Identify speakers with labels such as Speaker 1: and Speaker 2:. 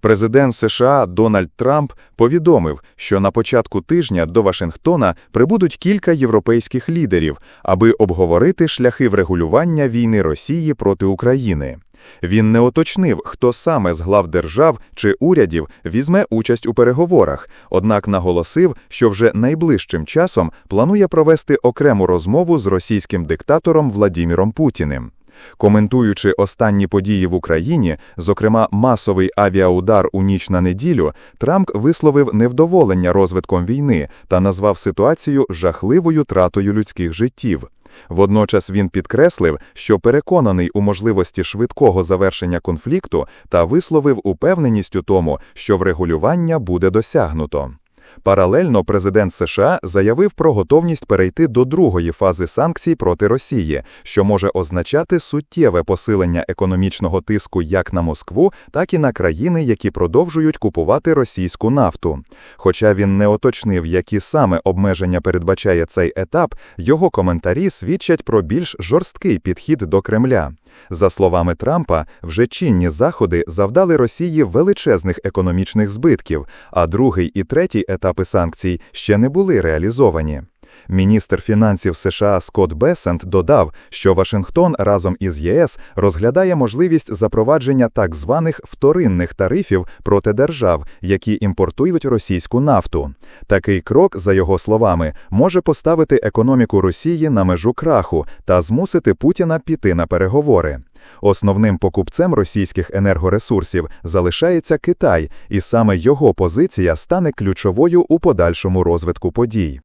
Speaker 1: Президент США Дональд Трамп повідомив, що на початку тижня до Вашингтона прибудуть кілька європейських лідерів, аби обговорити шляхи врегулювання війни Росії проти України. Він не уточнив, хто саме з глав держав чи урядів візьме участь у переговорах, однак наголосив, що вже найближчим часом планує провести окрему розмову з російським диктатором Владіміром Путіним. Коментуючи останні події в Україні, зокрема масовий авіаудар у ніч на неділю, Трамп висловив невдоволення розвитком війни та назвав ситуацію жахливою тратою людських життів. Водночас він підкреслив, що переконаний у можливості швидкого завершення конфлікту та висловив упевненість у тому, що врегулювання буде досягнуто. Паралельно президент США заявив про готовність перейти до другої фази санкцій проти Росії, що може означати суттєве посилення економічного тиску як на Москву, так і на країни, які продовжують купувати російську нафту. Хоча він не уточнив, які саме обмеження передбачає цей етап, його коментарі свідчать про більш жорсткий підхід до Кремля. За словами Трампа, вже чинні заходи завдали Росії величезних економічних збитків, а другий і третій етапи санкцій ще не були реалізовані. Міністр фінансів США Скотт Бесент додав, що Вашингтон разом із ЄС розглядає можливість запровадження так званих вторинних тарифів проти держав, які імпортують російську нафту. Такий крок, за його словами, може поставити економіку Росії на межу краху та змусити Путіна піти на переговори. Основним покупцем російських енергоресурсів залишається Китай, і саме його позиція стане ключовою у подальшому розвитку подій.